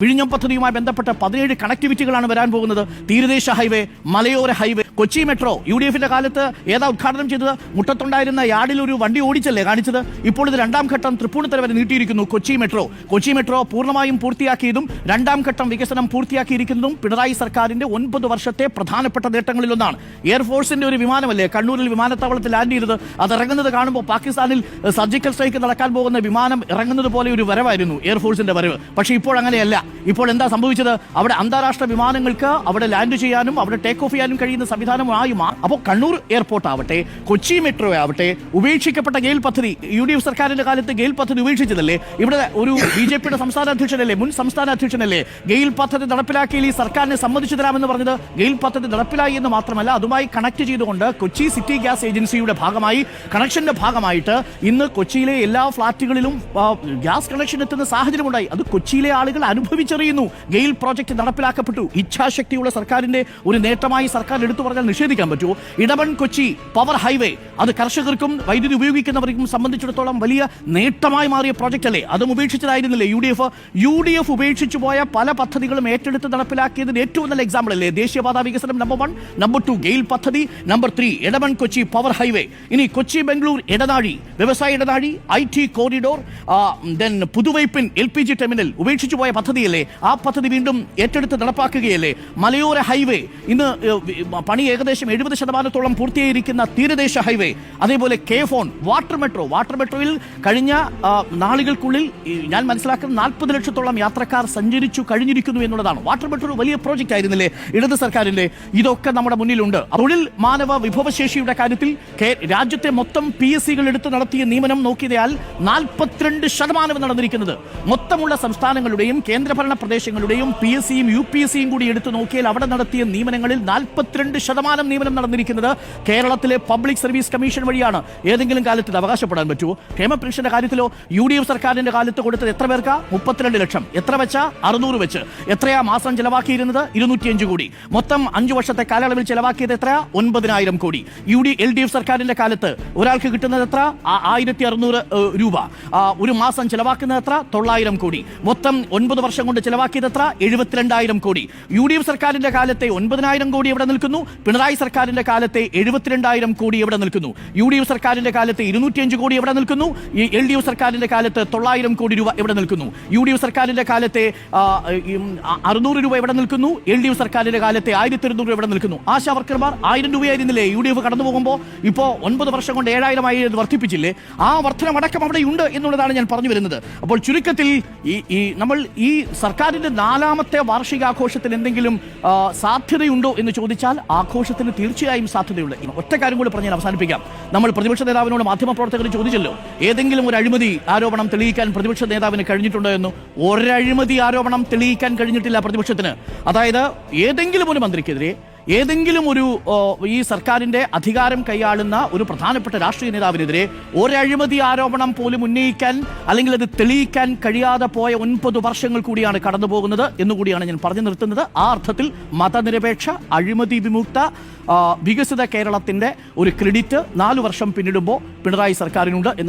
വിഴിഞ്ഞം പദ്ധതിയുമായി ബന്ധപ്പെട്ട പതിനേഴ് കണക്ടിവിറ്റികളാണ് വരാൻ പോകുന്നത്. തീരദേശ ഹൈവേ മലയോര highway Kochi metro U D എഫിന്റെ കാലത്ത് ഏതാ ഉദ്ഘാടനം ചെയ്തത്? മുട്ടത്തുണ്ടായിരുന്ന യാർഡിൽ ഒരു വണ്ടി ഓടിച്ചല്ലേ കാണിച്ചത്? ഇപ്പോൾ ഇത് രണ്ടാം ഘട്ടം തൃപ്പൂണിത്തറ വരെ നീട്ടിയിരിക്കുന്നു കൊച്ചി മെട്രോ. കൊച്ചി മെട്രോ പൂർണമായും പൂർത്തിയാക്കിയതും രണ്ടാം ഘട്ടം വികസനം പൂർത്തിയാക്കിയിരിക്കുന്നതും പിണറായി സർക്കാരിന്റെ ഒൻപത് വർഷത്തെ പ്രധാനപ്പെട്ട നേട്ടങ്ങളിലൊന്നാണ്. എയർഫോഴ്സിന്റെ ഒരു വിമാനമല്ലേ? കണ്ണൂരിൽ വിമാനത്താവളത്തിൽ ലാൻഡ് ചെയ്തത്. അത് ഇറങ്ങുന്നത് കാണുമ്പോൾ പാകിസ്ഥാനിൽ സർജിക്കൽ സ്ട്രൈക്ക് നടക്കാൻ പോകുന്ന വിമാനം ഇറങ്ങുന്നത് പോലെ ഒരു വരവായിരുന്നു എയർഫോഴ്സിന്റെ വരവ്. പക്ഷേ ഇപ്പോൾ അങ്ങനെയല്ല. ഇപ്പോൾ എന്താ സംഭവിച്ചത്? അവിടെ അന്താരാഷ്ട്ര വിമാനങ്ങൾക്ക് അവിടെ ലാൻഡ് ചെയ്യാനും അവിടെ ടേക്ക് ഓഫ് ചെയ്യാനും കഴിയുന്ന സംവിധാനമായി അപ്പോൾ കണ്ണൂർ എയർപോർട്ട് ആവട്ടെ കൊച്ചി മെട്രോ ആവട്ടെ ഉപേക്ഷിക്കപ്പെട്ട ഗെയിൽ പദ്ധതി യു ഡി എഫ് സർക്കാരിന്റെ കാലത്ത് ഗെയിൽ പദ്ധതി ഉപേക്ഷിച്ചതല്ലേ? ഇവിടെ ഒരു ബി ജെ പിയുടെ സംസ്ഥാന അധ്യക്ഷനല്ലേ മുൻ സംസ്ഥാന അധ്യക്ഷനല്ലേ? ഗെയിൽ പദ്ധതി നടപ്പിലാക്കിയിൽ ഈ സർക്കാരിനെ സമ്മതിച്ചു തരാമെന്ന് പറഞ്ഞത് ഗെയിൽ പദ്ധതി നടപ്പിലായി എന്ന് മാത്രമല്ല അതുമായി കണക്ട് ചെയ്തുകൊണ്ട് കൊച്ചി സിറ്റി ഗ്യാസ് ഏജൻസിയുടെ ഭാഗമായി കണക്ഷന്റെ ഭാഗമായിട്ട് ഇന്ന് കൊച്ചിയിലെ എല്ലാ ഫ്ളാറ്റുകളിലും ഗ്യാസ് കണക്ഷൻ എത്തുന്ന സാഹചര്യമുണ്ടായി. അത് കൊച്ചിയിലെ ആളുകൾ അനുഭവിച്ചറിയുന്നു. ഗെയിൽ പ്രോജക്റ്റ് നടപ്പിലാക്കപ്പെട്ടു. ഇച്ഛാശക്തിയുള്ള സർക്കാരിന്റെ ഒരു നേട്ടമായി സർക്കാർ എടുത്തു പറഞ്ഞാൽ നിഷേധിക്കാൻ പറ്റുമോ ഇടവൺ കൊച്ചി പവർ ഹൈവേ. അത് കർഷകർക്കും വൈദ്യുതി ഉപയോഗിക്കുന്നവർക്കും സംബന്ധിച്ചിടത്തോളം വലിയ നേട്ടമായി മാറിയ പ്രോജക്റ്റ് അല്ലേ? അതും ഉപേക്ഷിച്ചതായിരുന്നില്ലേ? U D F U D F ഉപേക്ഷിച്ചു പോയ പല പദ്ധതികളും ഏറ്റെടുത്ത് നടപ്പിലാക്കിയതിന് ഏറ്റവും നല്ല എക്സാമ്പിൾ അല്ലേ? ദേശീയപാത വികസനം number one number two GAIL പദ്ധതി number three Idamon Kochi power highway. ഇനി കൊച്ചി ബംഗളൂർ ഇടനാഴി വ്യവസായ ഇടനാഴി I T corridor then Puthuvype L P G terminal ഉപേക്ഷിച്ചു പോയ പദ്ധതിയല്ലേ? ആ പദ്ധതി വീണ്ടും ഏറ്റെടുത്ത് നടപ്പാക്കുകയല്ലേ? മലയോര ഹൈവേ. ഇന്ന് വി- പണി ഏകദേശം എഴുപത് ശതമാനത്തോളം പൂർത്തിയായിരിക്കുന്ന തീരദേശ ഹൈവേ അതേപോലെ K FON water metro. Water മെട്രോയിൽ കഴിഞ്ഞ നാളുകൾക്കുള്ളിൽ ഞാൻ മനസ്സിലാക്കുന്ന നാൽപ്പത് ലക്ഷത്തോളം യാത്രക്കാർ സഞ്ചരിച്ചു കഴിഞ്ഞിരിക്കുന്നു എന്നുള്ളതാണ്. വാട്ടർ മെട്രോ വലിയ പ്രോജക്റ്റ് ആയിരുന്നില്ലേ ഇടത് സർക്കാരിന്റെ? ഇതൊക്കെ നമ്മുടെ മുന്നിലുണ്ട്. തൊഴിൽ മാനവ വിഭവശേഷിയുടെ കാര്യത്തിൽ രാജ്യത്തെ മൊത്തം പി എസ് സികൾ എടുത്ത് നടത്തിയ നിയമനം നോക്കിയതാൽ നാൽപ്പത്തിരണ്ട് ശതമാനം നടന്നിരിക്കുന്നത്. മൊത്തമുള്ള സംസ്ഥാനങ്ങളുടെയും കേന്ദ്രഭരണ പ്രദേശങ്ങളുടെയും പി എസ് സിയും യു പി എസ് സിയും കൂടി എടുത്തു നോക്കിയാൽ അവിടെ നടത്തിയ നിയമനങ്ങളിൽ നാൽപ്പത്തിരണ്ട് ശതമാനം നിയമനം നടന്നിരിക്കുന്നത് കേരളത്തിലെ പബ്ലിക് സർവീസ് കമ്മീഷൻ വഴിയാണ്. ഏതെങ്കിലും കാലത്ത് അവകാശപ്പെടാൻ പറ്റുമോ? ക്ഷേമപരീക്ഷന്റെ കാര്യത്തിലോ? യു ഡി എഫ് സർക്കാരിന്റെ കാലത്ത് കൊടുത്തത് എത്ര പേർക്കാ? മുപ്പത്തിരണ്ട് ലക്ഷം. എത്ര വെച്ച? അറുന്നൂറ് വെച്ച്. എത്രയാ മാസം ചെലവാക്കിയിരുന്നത്? ഇരുന്നൂറ്റിയഞ്ച് കോടി. മൊത്തം അഞ്ചു വർഷത്തെ കാലയളവിൽ ചെലവാക്കിയത് എത്ര ഒൻപതിനായിരം കോടി. U D L D F സർക്കാരിന്റെ കാലത്ത് ഒരാൾക്ക് കിട്ടുന്നത് എത്ര? ആയിരത്തി അറുന്നൂറ് രൂപ. ഒരു മാസം ചെലവാക്കുന്നത് എത്ര? തൊള്ളായിരം കോടി. മൊത്തം ഒൻപത് വർഷം കൊണ്ട് ചെലവാക്കിയത് എത്ര? എഴുപത്തിരണ്ടായിരം കോടി. യു ഡി എഫ് സർക്കാരിന്റെ കാലത്തെ ഒൻപതിനായിരം കോടി എവിടെ നിൽക്കുന്നു? പിണറായി സർക്കാരിന്റെ കാലത്തെ എഴുപത്തിരണ്ടായിരം കോടി എവിടെ നിൽക്കുന്നു? യു ഡി എഫ് സർക്കാരിന്റെ കാലത്ത് ഇരുന്നൂറ്റിയഞ്ച് കോടി എവിടെ നിൽക്കുന്നു? ഈ എൽ ഡി എഫ് സർക്കാരിന്റെ കാലത്ത് തൊള്ളായിരം കോടി രൂപ എവിടെ നിൽക്കുന്നു? യു ഡി എഫ് സർക്കാരിന്റെ കാലത്തെ ആ, ആ, അറുന്നൂറ് രൂപ എവിടെ നിൽക്കുന്നു? എൽ ഡി എഫ് സർക്കാരിന്റെ കാലത്തെ ആയിരത്തി ഇരുന്നൂറ് എവിടെ നിൽക്കുന്നു? ആശാ വർക്കർമാർ ആയിരം രൂപയായിരുന്നില്ലേ യു ഡി എഫ് കടന്നു പോകുമ്പോൾ ഇപ്പോൾ ഒൻപത് വർഷം കൊണ്ട് ഏഴായിരമായി വർദ്ധിപ്പിച്ചില്ലേ? ആ വർധനമടക്കം അവിടെ ഉണ്ട് എന്നുള്ളതാണ് ഞാൻ പറഞ്ഞു വരുന്നത്. അപ്പോൾ ചുരുക്കത്തിൽ ഈ ഈ നമ്മൾ ഈ സർക്കാരിന്റെ നാലാമത്തെ വാർഷികാഘോഷത്തിൽ എന്തെങ്കിലും സാധ്യതയുണ്ടോ എന്ന് ചോദിച്ചാൽ ആഘോഷത്തിന് തീർച്ചയായും സാധ്യതയുണ്ട്. ഇനി ഒറ്റ കാര്യം കൂടി പറഞ്ഞാൽ അവസാനിപ്പിക്കാം. നമ്മൾ പ്രതിപക്ഷ നേതാവിനോട് മാധ്യമപ്രവർത്തകർ ചോദിച്ചല്ലോ ഏതെങ്കിലും ഒരു അഴിമതി ആരോപണം തെളിയിക്കാൻ പ്രതിപക്ഷ നേതാവിന് കഴിഞ്ഞിട്ടുണ്ടോ എന്ന്. ഒരഴിമതി ആരോപണം തെളിയിക്കാൻ കഴിഞ്ഞിട്ടില്ല പ്രതിപക്ഷത്തിന്. അതായത് ഏതെങ്കിലും ഒരു മന്ത്രിക്കെതിരെ ഏതെങ്കിലും ഒരു ഈ സർക്കാരിന്റെ അധികാരം കൈയാളുന്ന ഒരു പ്രധാനപ്പെട്ട രാഷ്ട്രീയ നേതാവിനെതിരെ ഒരഴിമതി ആരോപണം പോലും ഉന്നയിക്കാൻ അല്ലെങ്കിൽ അത് തെളിയിക്കാൻ കഴിയാതെ പോയ ഒൻപത് വർഷങ്ങൾ കൂടിയാണ് കടന്നു പോകുന്നത് എന്നുകൂടിയാണ് ഞാൻ പറഞ്ഞു നിർത്തുന്നത്. ആ അർത്ഥത്തിൽ മതനിരപേക്ഷ അഴിമതി വിമുക്ത വികസിത കേരളത്തിന്റെ ഒരു ക്രെഡിറ്റ് നാലു വർഷം പിന്നിടുമ്പോൾ പിണറായി സർക്കാരിനുണ്ട് എന്ന